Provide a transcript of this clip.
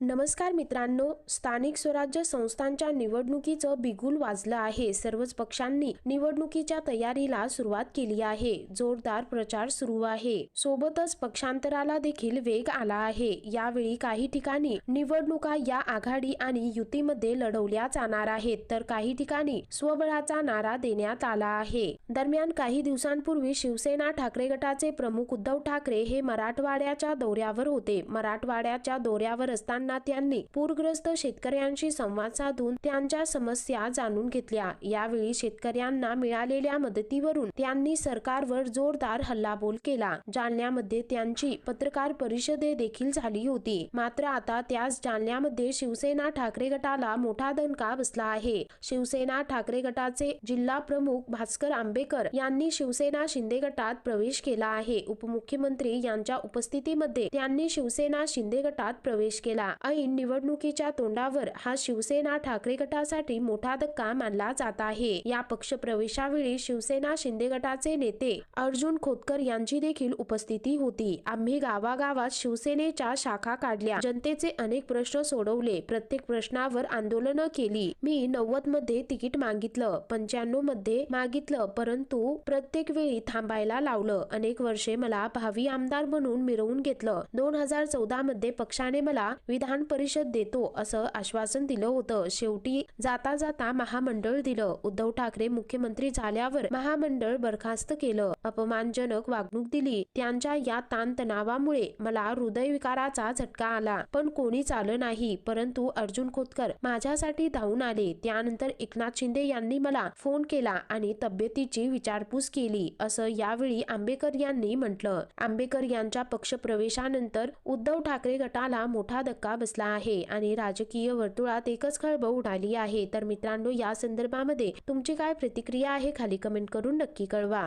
नमस्कार मित्रांनो स्थानिक स्वराज्य संस्थांच्या निवडणुकीचं बिगुल वाजलं आहे. सर्वच पक्षांनी निवडणुकीच्या तयारीला सुरुवात केली आहे. जोरदार प्रचार सुरू आहे. सोबतच पक्षांतराला देखील वेग आला आहे. यावेळी काही ठिकाणी निवडणुका या आघाडी आणि युतीमध्ये लढवल्या जाणार आहेत तर काही ठिकाणी स्वबळाचा नारा देण्यात आला आहे. दरम्यान काही दिवसांपूर्वी शिवसेना ठाकरे गटाचे प्रमुख उद्धव ठाकरे हे मराठवाड्याच्या दौऱ्यावर होते. मराठवाड्याच्या दौऱ्यावर असताना त्यांनी पूरग्रस्त शेतकऱ्यांशी संवाद साधून त्यांच्या समस्या जाणून घेतल्या. यावेळी शेतकऱ्यांना मिळालेल्या मदतीवरून त्यांनी सरकारवर जोरदार हल्लाबोल केला. जालन्यामध्ये त्यांची पत्रकार परिषदे देखील झाली होती. मात्र आता त्याच जालन्यामध्ये शिवसेना ठाकरे गटाला मोठा दणका बसला आहे. शिवसेना ठाकरे गटाचे जिल्हा प्रमुख भास्कर आंबेकर यांनी शिवसेना शिंदे गटात प्रवेश केला आहे. उपमुख्यमंत्री यांच्या उपस्थितीमध्ये त्यांनी शिवसेना शिंदे गटात प्रवेश केला. ऐन निवडणुकीच्या तोंडावर हा शिवसेना ठाकरे गटासाठी मोठा धक्का मानला जात आहे. या पक्ष प्रवेशावेळी शिवसेना शिंदे गटाचे नेते अर्जुन खोतकर यांची देखील उपस्थिती होती. आम्ही गावागावात शिवसेनेच्या शाखा काढल्या. जनतेचे अनेक प्रश्न सोडवले. प्रत्येक प्रश्नावर आंदोलनं केली. मी नव्वदमध्ये तिकीट मागितलं. पंच्याण्णवमध्ये मागितलं. परंतु प्रत्येक वेळी थांबायला लावलं. अनेक वर्षे मला भावी आमदार म्हणून मिरवून घेतलं. दोन हजार चौदा मध्ये पक्षाने मला विधान परिषद देतो असं आश्वासन दिलं होतं. शेवटी जाता जाता महामंडळ दिलं. उद्धव ठाकरे मुख्यमंत्री झाल्यावर महामंडळ बरखास्त केलं. अपमानजनक वागणूक दिली. त्यांच्या या ताणतणावामुळे मला हृदयविकाराचा झटका आला. पण कोणीच आलं नाही. परंतु अर्जुन खोतकर माझ्यासाठी धावून आले. त्यानंतर एकनाथ शिंदे यांनी मला फोन केला आणि तब्येतीची विचारपूस केली असं यावेळी आंबेकर यांनी म्हटलं. आंबेकर यांच्या पक्षप्रवेशानंतर उद्धव ठाकरे गटाला मोठा धक्का बसला आहे आणि राजकीय वर्तुळात एकच खळबळ उडाली आहे. तर मित्रांनो या संदर्भामध्ये तुमची काय प्रतिक्रिया आहे? खाली कमेंट करून नक्की कळवा.